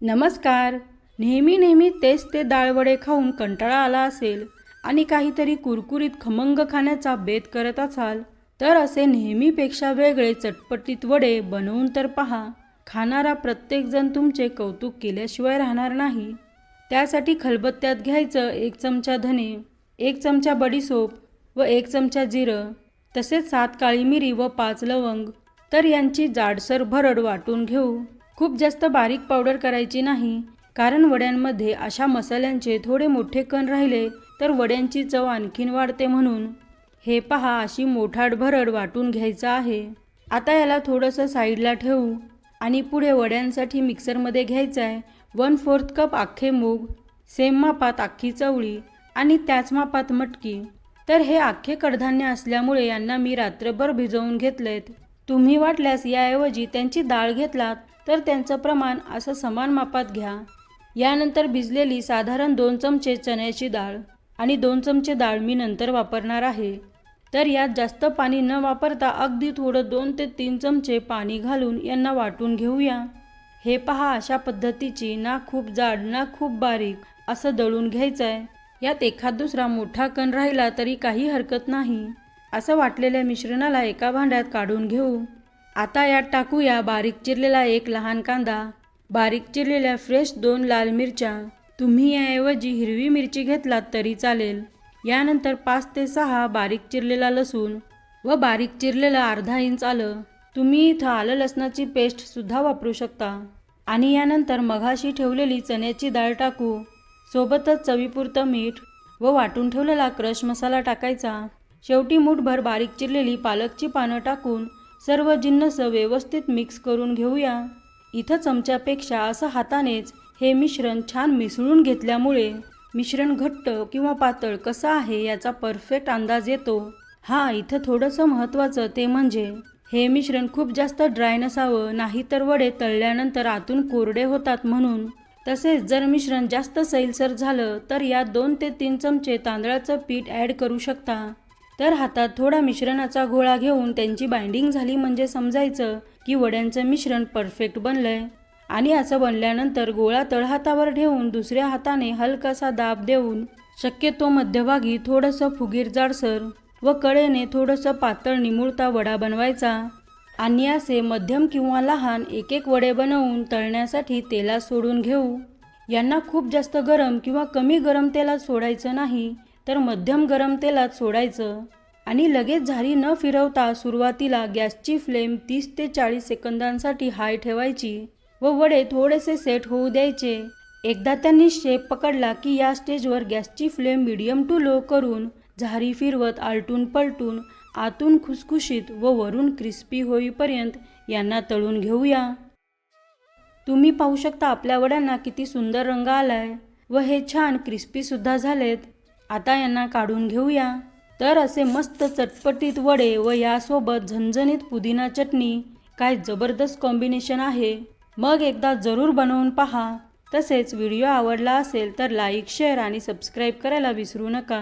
नमस्कार. नेहमी नेहमी तेच ते डाळवडे खाऊन कंटाळा आला असेल आणि काहीतरी कुरकुरीत खमंग खाण्याचा बेत करत असाल तर असे नेहमीपेक्षा वेगळे चटपटीत वडे बनवून तर पहा. खाणारा प्रत्येकजण तुमचे कौतुक केल्याशिवाय राहणार नाही. त्यासाठी खलबत्त्यात घ्यायचं एक चमचा धने एक चमचा बडीसोप व एक चमचा जिरं तसेच सात काळी मिरी व पाच लवंग तर यांची जाडसर भरड वाटून घेऊ. खूप जास्त बारीक पावडर करायची नाही. कारण वड्यांमध्ये अशा मसाल्यांचे थोडे मोठे कण राहिले तर वड्यांची चव आणखीन वाढते म्हणून. हे पहा अशी मोठाड भरड वाटून घ्यायचं आहे. आता याला थोडंसं साईडला ठेवू. आणि पुढे वड्यांसाठी मिक्सरमध्ये घ्यायचं आहे वन फोर्थ कप अख्खे मूग सेम मापात अख्खी चवळी आणि त्याच मापात मटकी. तर हे अख्खे कडधान्य असल्यामुळे यांना मी रात्रभर भिजवून घेतलेत. तुम्ही वाटल्यास याऐवजी त्यांची डाळ घेतलात. तर त्यांचं प्रमाण असं समान मापात घ्या. यानंतर भिजलेली साधारण दोन चमचे चण्याची डाळ आणि दोन चमचे डाळ मी नंतर वापरणार आहे. तर यात जास्त पाणी न वापरता अगदी थोडं दोन ते तीन चमचे पाणी घालून यांना वाटून घेऊया. हे पहा अशा पद्धतीची ना खूप जाड ना खूप बारीक असं दळून घ्यायचं आहे यात एखाद दुसरा मोठा कण राहिला तरी काही हरकत नाही. असं वाटलेल्या मिश्रणाला एका भांड्यात काढून घेऊ. आता यात टाकूया बारीक चिरलेला एक लहान कांदा बारीक चिरलेल्या फ्रेश दोन लाल मिरच्या. तुम्ही याऐवजी हिरवी मिरची घेतलात तरी चालेल. यानंतर पाच ते सहा बारीक चिरलेला लसूण व बारीक चिरलेलं अर्धा इंच आलं. तुम्ही इथं आलं लसणाची पेस्टसुद्धा वापरू शकता. आणि यानंतर मघाशी ठेवलेली चण्याची डाळ टाकू. सोबतच चवीपुरतं मीठ व वाटून ठेवलेला क्रश मसाला टाकायचा. शेवटी मूठभर बारीक चिरलेली पालकची पानं टाकून सर्व जिन्नस व्यवस्थित मिक्स करून घेऊया. इथं चमच्यापेक्षा असं हातानेच हे मिश्रण छान मिसळून घेतल्यामुळे मिश्रण घट्ट किंवा पातळ कसं आहे याचा परफेक्ट अंदाज येतो. हा इथं थोडंसं महत्त्वाचं ते म्हणजे हे मिश्रण खूप जास्त ड्राय नसावं नाही तर वडे तळल्यानंतर आतून कोरडे होतात म्हणून. तसेच जर मिश्रण जास्त सैलसर झालं तर यात दोन ते तीन चमचे तांदळाचं पीठ ॲड करू शकता. तर हातात थोडा मिश्रणाचा गोळा घेऊन त्यांची बाइंडिंग झाली म्हणजे समजायचं की वड्यांचं मिश्रण परफेक्ट बनलंय. आणि असं बनल्यानंतर गोळा तळहातावर ठेवून दुसऱ्या हाताने हलकासा दाब देऊन शक्यतो मध्यभागी थोडंसं फुगीर जाडसर व कळेने थोडंसं पातळ निमुळता वडा बनवायचा. आणि असे मध्यम किंवा लहान एक एक वडे बनवून तळण्यासाठी तेलात सोडून घेऊ. यांना खूप जास्त गरम किंवा कमी गरम तेलात सोडायचं नाही. तर मध्यम गरम तेलात सोडायचं आणि लगेच झारी न फिरवता सुरुवातीला गॅसची फ्लेम तीस ते चाळीस सेकंदांसाठी हाय ठेवायची व वडे थोडेसे सेट होऊ द्यायचे. एकदा त्यांनी शेप पकडला की या स्टेजवर गॅसची फ्लेम मिडियम टू लो करून झारी फिरवत आलटून पलटून आतून खुसखुशीत व वरून क्रिस्पी होईपर्यंत यांना तळून घेऊया. तुम्ही पाहू शकता आपल्या वड्यांना किती सुंदर रंग आलाय व हे छान क्रिस्पीसुद्धा झालेत. आता यांना काढून घेऊया. तर असे मस्त चटपटीत वडे व यासोबत झणझणीत पुदिना चटणी. काय जबरदस्त कॉम्बिनेशन आहे. मग एकदा जरूर बनवून पहा. तसेच व्हिडिओ आवडला असेल तर लाईक शेअर आणि सबस्क्राईब करायला विसरू नका.